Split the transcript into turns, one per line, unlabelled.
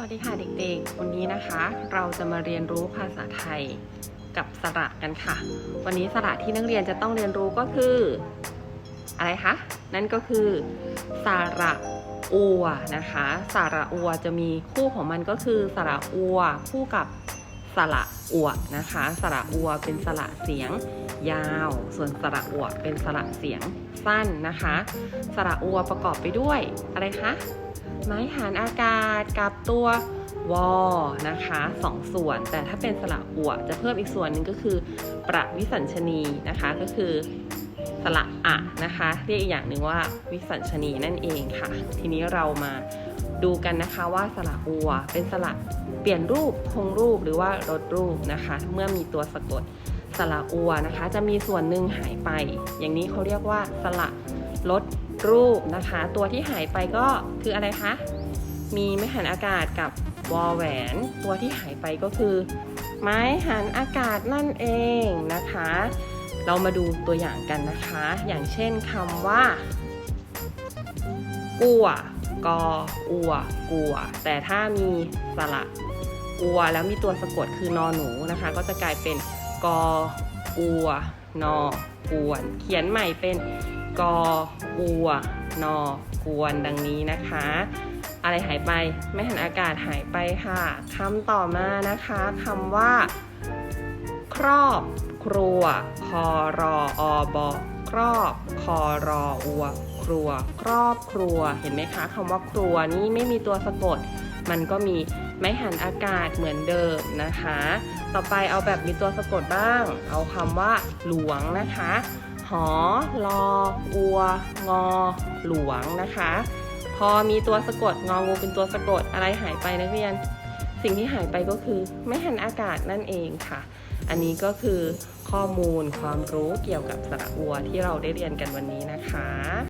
วัสดีค่ะเด็กๆ วันนี้นะคะ เราจะมาเรียนรู้ภาษาไทยกับสระกันค่ะ วันนี้สระที่นักเรียนจะต้องเรียนรู้ก็คือ อะไรคะ นั่นก็คือสระอัวนะคะ สระอัวจะมีคู่ของมันก็คือสระอัวคู่กับ สระอัวนะคะ สระอัวเป็นสระเสียงยาว ส่วนสระอัวเป็นสระเสียงสั้นนะคะ สระอัวประกอบไปด้วยอะไรคะ ไม้หารอากาศกับตัววอนะคะสองส่วน แต่ถ้าเป็นสระอัวจะเพิ่มอีกส่วนหนึ่งก็คือ ประวิสัญชนีนะคะ ก็คือสระอะนะคะ เรียกอีกอย่างหนึ่งว่าวิสัญชนีนั่นเองค่ะ ทีนี้เรามา ดูกันนะคะว่าสระอัวเป็นสระเปลี่ยนรูปคงรูปหรือว่าลดรูปนะคะ เมื่อมีตัวสะกดสระอัวนะคะ จะมีส่วนหนึ่งหายไป อย่างนี้เขาเรียกว่าสระลดรูปนะคะ ตัวที่หายไปก็คืออะไรคะ มีไม้หันอากาศกับวอแหวน ตัวที่หายไปก็คือ ไม้หันอากาศนั่นเองนะคะ เรามาดูตัวอย่างกันนะคะ อย่างเช่นคำว่า กัว กออัวกัว แต่ถ้ามีสระอัวแล้วมีตัวสะกดคือนอหนูนะคะ ก็จะกลายเป็นกออัวนอกวน เขียนใหม่เป็นกออัวนอกวนดังนี้นะคะ อะไรหายไปไม่หันอากาศหายไปค่ะคำต่อมานะคะคำว่า ครอบครัวคอรออบครอบคอรออัว ครัว ครอบครัว เห็นไหมคะคำว่าครัวนี้ไม่มีตัวสะกด มันก็มีไม้หันอากาศเหมือนเดิมนะคะ ต่อไปเอาแบบมีตัวสะกดบ้าง เอาคำว่า หลวงนะคะ หอลออัว งอ หลวงนะคะ พอมีตัวสะกดงองูเป็นตัวสะกดอะไรหายไปนักเรียน สิ่งที่หายไปก็คือไม่หันอากาศนั่นเองค่ะ อันนี้ก็คือข้อมูลความรู้เกี่ยวกับสระอัวที่เราได้เรียนกันวันนี้นะคะ